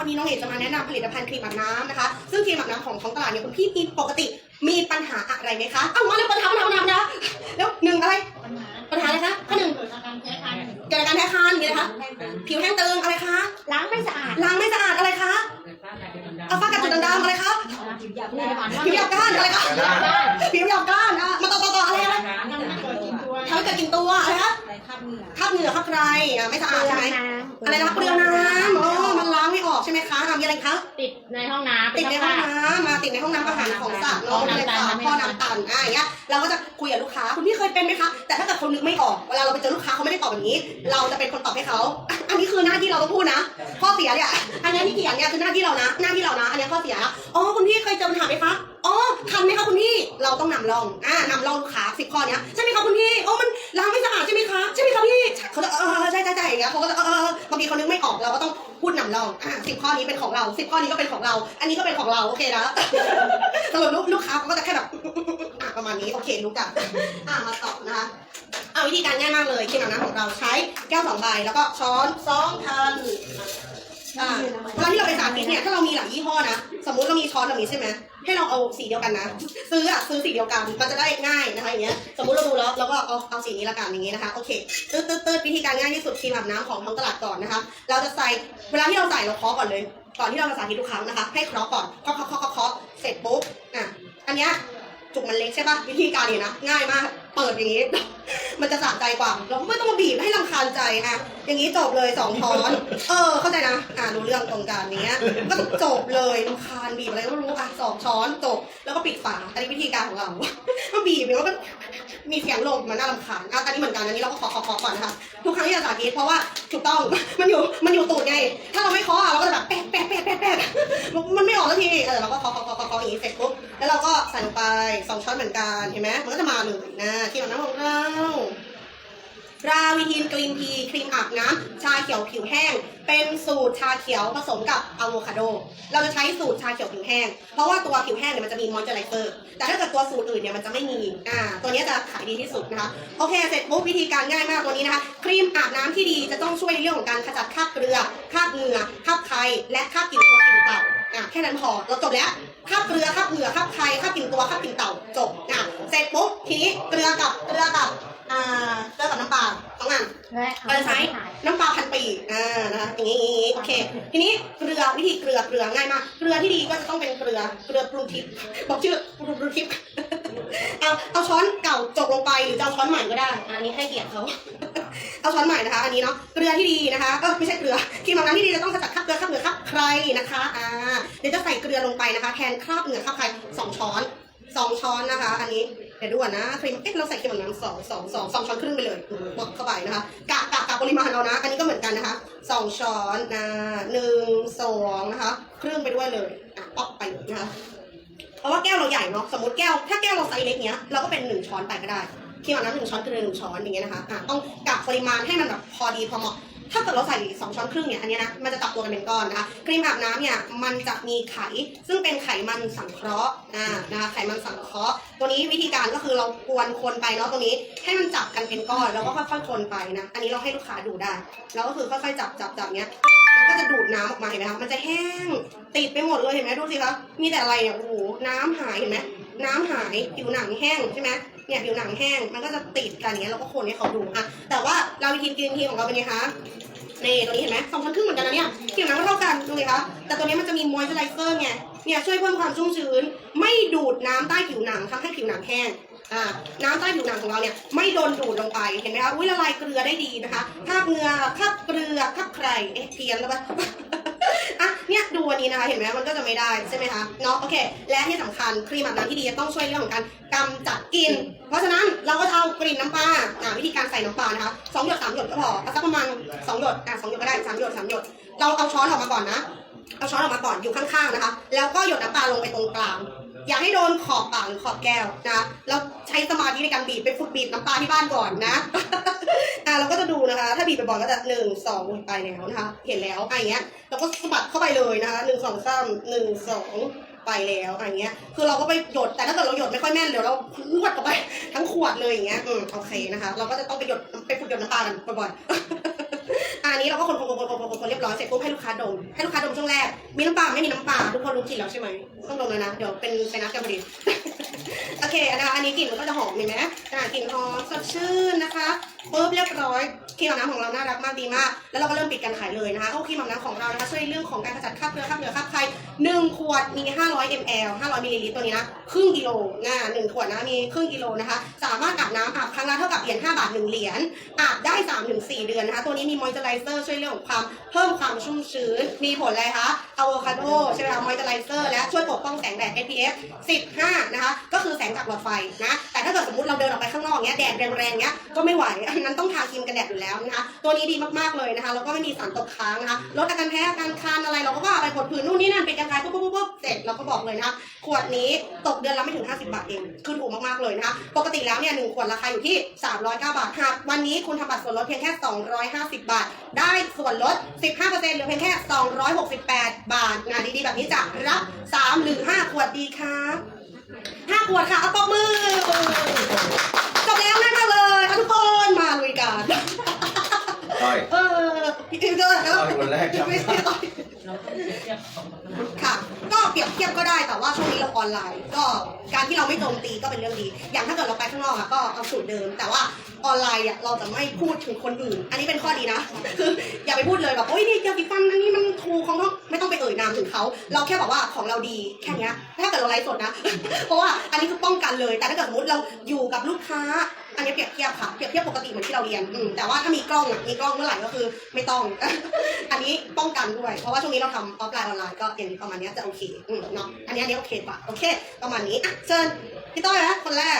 วันนี้น้องเอกจะมาแนะนำผลิตภัณฑ์ครีมอาบน้ำนะคะ ซึ่งครีมอาบน้ำของท้องตลาดเนี่ยคุณพี่มีปกติมีปัญหาอะไรไหมคะเอามาเลยปัญหาปัญหาปัญหาปัญหาแล้วหนึ่งอะไร ปัญหาปัญหาอะไรคะข้อหนึ่งเกิดอาการแพ้คันเกิดจากการแพ้คันมีอะไรคะ ผิวแห้งตึงอะไรคะ ล้างไม่สะอาดล้างไม่สะอาดอะไรคะเอาฝ้ากัดจุดด่างๆอะไรคะผิวหยาบนี่ผ่านผิวหยาบก้านอะไรคะผิวหยาบก้านอะมา คะข้ามเหงื่อคราบเหงื่อคราบใครอะไม่สะอาดใช่ไหมอะไรนะคะเปลืองน้ำอ๋อมันล้างไม่ออกใช่ไหมคะอะมีอะไรคะติดในห้องน้ำติดในห้องน้ำมาติดในห้องน้ำอาหารของสัตว์เนาะเลยค่ะพ่อน้ำตันอะอย่างเงี้ยเราก็จะคุยกับลูกค้าคุณพี่เคยเป็นไหมคะแต่ถ้าเกิดเขานึกไม่ออกเวลาเราไปเจอลูกค้าเขาไม่ได้ตอบแบบนี้ เราจะเป็นคนตอบให้เขาอะอันนี้คือหน้าที่เราต้องพูดนะข้อเสียเนี่ยอันนี้ที่เขียนเนี่ยคือหน้าที่เรานะ หน้าที่เรานะ อันนี้ข้อเสียนะอ๋อคุณพี่เคยเจอปัญหาไหมคะ อ๋อคันไหมคะคุณพี่ เราต้องนำร่องอ่านำร่องลูกค้าสิบข้อเนี้ยใช่ไหมคะคุณพี่โอ๋อมันล้างไม่สะอาดใช่ไหมคะใช่ไหมคะพี่เขาจะเออใช่ใช่ใช่อย่างเงี้ยเขาก็จะเออเออบางทีเขานึกไม่ออกเราก็ต้องพูดนำร่องอะสิบข้อนี้เป็นของเราสิบข้อนี้ก็เป็นของเรา อันนี้ก็เป็นของเราโอเคนะสรุปลูกลูกค้าเขาก็จะแค่แบบประมาณนี้โอเครู้กันอะมาต่อนะคะเอาวิธีการง่ายมากเลยครีมอาน้ำของเราใช้แก้วสองใบแล้วก็ช้อนสองคัน อ่าเวลาที่เราไปสาธิตเนี่ยถ้าเรามีหลายยี่ห้อนะ สมมุติเรามีช้อนแบบนี้ใช่ไหมให้เราเอาสีเดียวกันนะ ซื้ออะซื้อสีเดียวกันมันจะได้ง่ายนะคะอย่างเงี้ยสมมุติเราดูแล้วเราก็เอาเอาสีนี้ละกันอย่างงี้นะคะโอเคตืดตืดตืดวิธีการง่ายที่สุดครีมอาบน้ำของท้องตลาดก่อนนะคะ เราจะใส่เวลาที่เราใส่เราเคาะก่อนเลย ก่อนที่เราจะสาธิตทุกครั้งนะคะ ให้เคาะก่อนเคาะเคาะเคาะเคาะเสร็จปุ๊บอะอันเนี้ย จุกมันเล็กใช่ปะวิธีการเนี่ยนะง่ายมาก เปิดอย่างงี้ มันจะสะใจกว่าเราไม่ต้องมาบีบให้ลำคาญใจอะอย่างนี้จบเลยสองช้อน เออ เข้าใจนะอ่ารู้เรื่องตรงกันเนี้ย ก็จบเลยลำคาญบีบอะไรก็รู้อะสองช้อนจบแล้วก็ปิดฝาอันนี้วิธีการของเราก็บีบแล้วก็มีเสียงลมมันน่ารำคาญอะอันนี้เหมือนกันอันนี้เราก็ขอขอขอก่อนนะคะ ที่จะสาธิตเพราะว่าถูกต้องมันอยู่มันอยู่ตูดไง ถ้าเราไม่เคาะอะเราก็จะแบบแปะแปะแปะแปะแปะมันไม่ออกสักทีเออเราก็เคาะเคาะเคาะเคาะอย่างนี้เสร็จปุ๊บแล้วเราก็ใส่ลงไปสองช้อนเหมือนกันเห็นไหมมันก็จะมาเลยนะที่อาน้ำของเรา ราวิทีนกรีนทีครีมอาบน้ำชาเขียวผิวแห้ง เป็นสูตรชาเขียวผสมกับอะโวคาโด เราจะใช้สูตรชาเขียวผิวแห้ง เพราะว่าตัวผิวแห้งเนี่ยมันจะมีมอยเจอไรเซอร์ แต่ถ้าเกิดตัวสูตรอื่นเนี่ยมันจะไม่มี อ่า ตัวนี้จะขายดีที่สุดนะคะ โอเค เสร็จปุ๊บวิธีการง่ายมากตัวนี้นะคะ ครีมอาบน้ำที่ดีจะต้องช่วยในเรื่องของการขจัดคราบเกลือ คราบเหงื่อ คราบไคและคราบกลิ่นตัวกลิ่นเต่าอะแค่นั้นพอ เราจบแล้วคราบเกลือคราบเหงื่อคราบไคคราบกลิ่นตัวคราบกลิ่นเต่า จบอะเสร็จปุ๊บ ทีนี้เกลือกับเกลือกับ อ่า เกลือกับน้ำปลา สองอันและเราจะใช้น้ำปลาพันปีอ่านะคะอย่างนี้โอเค ทีนี้เกลือวิธีเกลือเกลือง่ายมากเกลือที่ดีก็จะต้องเป็นเกลือเกลือปรุงทิพย์บอกชื่อปรุงปรุงทิพย์เอาเอาช้อนเก่าจกลงไปหรือจะเอาช้อนใหม่ก็ได้อะอันนี้ให้เกียรติเขาเอาช้อนใหม่นะคะ อันนี้เนาะเกลือที่ดีนะคะเออไม่ใช่เกลือครีมอาบน้ำที่ดีจะต้องขจัดคราบเกลือคราบเหงื่อคราบใครนะคะอ่าเดี๋ยวจะใส่เกลือลงไปนะคะ แทนคราบเหงื่อคราบใครสองช้อนสองช้อนนะคะ อันนี้ เดี๋ยวดูก่อนนะครีมเอ๊ะเราใส่ครีมอาบน้ำสองสองสองสองช้อนครึ่งไปเลยบอกเข้าไปนะคะกะกะกะปริมาณเรานะ อันนี้ก็เหมือนกันนะคะสองช้อนนะหนึ่งสองนะคะครึ่งไปด้วยเลยอะปอกไปนะคะเพราะว่าแก้วเราใหญ่เนาะสมมติแก้ว ถ้าแก้วเราไซส์เล็กเนี้ยเราก็เป็นหนึ่งช้อนไปก็ได้ครีมอาบน้ำหนึ่งช้อนคือหนึ่งช้อนอย่างเงี้ยนะคะอะต้องกะปริมาณให้มันแบบพอดีพอเหมาะ ถ้าเกิดเราใส่สองช้อนครึ่งเนี่ยอันนี้นะมันจะจับตัวกันเป็นก้อนนะคะครีมอาบน้ำเนี่ยมันจะมีไข ซึ่งเป็นไขมันสังเคราะห์อ่านะคะไขมันสังเคราะห์ตัวนี้วิธีการก็คือเรากวนคนไปเนาะตรงนี้ให้มันจับกันเป็นก้อนแล้วก็ค่อยๆคนไปนะอันนี้เราให้ลูกค้าดูได้แล้วก็คือค่อยๆจับจับจับเนี้ยแล้วก็จะดูดน้ำออกมาเห็นไหมคะมันจะแห้งติดไปหมดเลยเห็นไหมดูสิคะมีแต่อะไรเนี่ยโอ้โหน้ำหายเห็นไหมน้ำหายผิวหนังแห้งใช่ไหม เนี่ยผิวหนังแห้งมันก็จะติดกันอย่างเงี้ยเราก็คนให้เขาดูอะแต่ว่าเราวิธีกินทีของเราเป็นไงคะนี่ตัวนี้เห็นไหมสองชั้นครึ่งเหมือนกันนะเนี่ยผิวหนังก็เท่ากันดูเลยคะแต่ตัวนี้มันจะมีมอยเจอไรเซอร์ไงเนี่ยช่วยเพิ่มความชุ่มชื้น ไม่ดูดน้ำใต้ผิวหนังทำให้ผิวหนังแห้งอ่าน้ำใต้ผิวหนังของเราเนี่ยไม่โดนดูดลงไปเห็นไหมคะอุ้ยละลายเกลือได้ดีนะคะคาบเงือคาบเกลือคาบใครเอ๊ะเพี้ยนแล้วปะ เนี่ยดูอันนี้นะคะ เห็นไหมมันก็จะไม่ได้ใช่ไหมคะเนาะโอเค และที่สำคัญครีมอาบน้ำที่ดีจะต้องช่วยเรื่องของการกำจัดกลิ่นเพราะฉะนั้นเราก็จะเอากลิ่นน้ำปลาอ่าวิธีการใส่น้ำปลานะคะสองหยดสามหยดก็พอเอาสักประมาณสองหยดอะสองหยดก็ได้สามหยดสามหยด เราเอาช้อนออกมาก่อนนะเอาช้อนออกมาก่อนอยู่ข้างๆนะคะ แล้วก็หยดน้ำปลาลงไปตรงกลาง อย่าให้โดนขอบปากหรือขอบแก้วนะแล้วใช้สมาธิในการบีบไปฝึกบีบน้ำปลาที่บ้านก่อนนะ อะเราก็จะดูนะคะ ถ้าบีบไปบ่อยก็จะหนึ่งสองไปแล้วนะคะ เห็นแล้วอะอย่างเงี้ยเราก็สะบัดเข้าไปเลยนะคะหนึ่งสองสามหนึ่งสองไปแล้วอะอย่างเงี้ย คือเราก็ไปหยดแต่ถ้าเกิดเราหยดไม่ค่อยแม่นเดี๋ยวเราพรวดออกไปทั้งขวดเลยอย่างเงี้ยอืมโอเคนะคะ เราก็จะต้องไปหยดไปฝึกหยดน้ำปลากันบ่อยๆ นี้เราก็คนคนคนคนคนคนเรียบร้อยเสร็จปุ๊บให้ลูกค้าดม ให้ลูกค้าดมช่วงแรก มีน้ำปลาไม่มีน้ำปลาทุกคนรู้กลิ่นแล้วใช่ไหมต้องดมแล้วนะ เดี๋ยวเป็นไซนัสกันพอดีโอเคนะคะอันนี้กลิ่นมันก็จะหอมเห็นไหมอ่ากลิ่นหอมสดชื่นนะคะปุ๊บเรียบร้อย ครีมอาบน้ำของเราน่ารักมากดีมาก แล้วเราก็เริ่มปิดการขายเลยนะคะเอาครีมอาบน้ำของเรานะคะช่วยเรื่องของการขจัดคราบเกลือคราบเหลือคราบไขหนึ่งขวดมี 500 ml 500มิลลิลิตรตัวนี้นะครึ่งกิโลนะหนึ่งขวดนะมีครึ่งกิโลนะคะ สามารถอาบน้ำอาบครั้งละเท่ากับเหรียญ5บาทหนึ่งเหรียญอาบได้3ถึง4เดือนนะคะ ตัวนี้มีมอยเจอไรเซอร์ช่วยเรื่องของความเพิ่มความชุ่มชื้น มีผลอะไรคะอะโวคาโดใช่ไหมคะมอยเจอไรเซอร์และช่วยปกป้องแสงแดด SPF 15 นะคะ ก็คือแสงจากหลอดไฟนะแต่ถ้าเกิดสมมติเราเดินออกไปข้างนอกเนี้ยแดดแรงๆเนี้ยก็ไม่ไหวอันนั้นต้องทาครีมกันแดดอยู่แล้วนะคะตัวนี้ดีมากๆเลยนะคะแล้วก็ไม่มีสารตกค้างนะคะลดอาการแพ้อาการคันอะไรเราก็ว่าไปผดผื่นนู่นนี่นั่นเป็นการคลายปุ๊บปุ๊บปุ๊บเสร็จเราก็บอกเลยนะคะขวดนี้ตกเดือนละไม่ถึง 50 บาทเองคือถูกมากๆเลยนะคะปกติแล้วเนี่ยหนึ่งขวดราคาอยู่ที่ 309 บาทหากวันนี้คุณทำบัตรส่วนลดเพียงแค่ 250 บาท ได้ส่วนลด 15%เหลือเพียงแค่ 268 บาทงานดีๆแบบนี้จะรับ 3 หรือ 5 ขวดดีคะห้าขวดค่ะเอาปรบมือ ติ๊กเกอร์แล้วต้อยคนแรกครับ ไม่ใช่ต้อยค่ะ ก็เปรียบเทียบก็ได้แต่ว่าช่วงนี้เราออนไลน์ ก็การที่เราไม่โจมตีก็เป็นเรื่องดี อย่างถ้าเกิดเราไปข้างนอกอะก็เอาสูตรเดิม แต่ว่าออนไลน์อะเราจะไม่พูดถึงคนอื่น อันนี้เป็นข้อดีนะคืออย่าไปพูดเลยแบบโอ้ยนี่ยาสีฟันอันนี้มันถูกของเขาไม่ต้องามถึงเขาเราแค่บอกว่าของเราดีแค่เนี้ยถ้าเกิดเราไลฟ์สดนะ เพราะว่าอันนี้คือป้องกันเลย แต่ถ้าเกิดสมมติเราอยู่กับลูกค้า อันนี้เปรียบเทียบค่ะเปรียบเทียบปกติเหมือนที่เราเรียนอืมแต่ว่าถ้ามีกล้องอะมีกล้องเมื่อไหร่ก็คือไม่ต้อง อันนี้ป้องกันด้วยเพราะว่าช่วงนี้เราทำออฟไลน์ออนไลน์ก็อย่างนี้ประมาณเนี้ยจะโอเคอืมเนาะอันนี้อันนี้โอเคกว่าโอเค ประมาณนี้อะเชิญพี่ต้อยนะคนแรก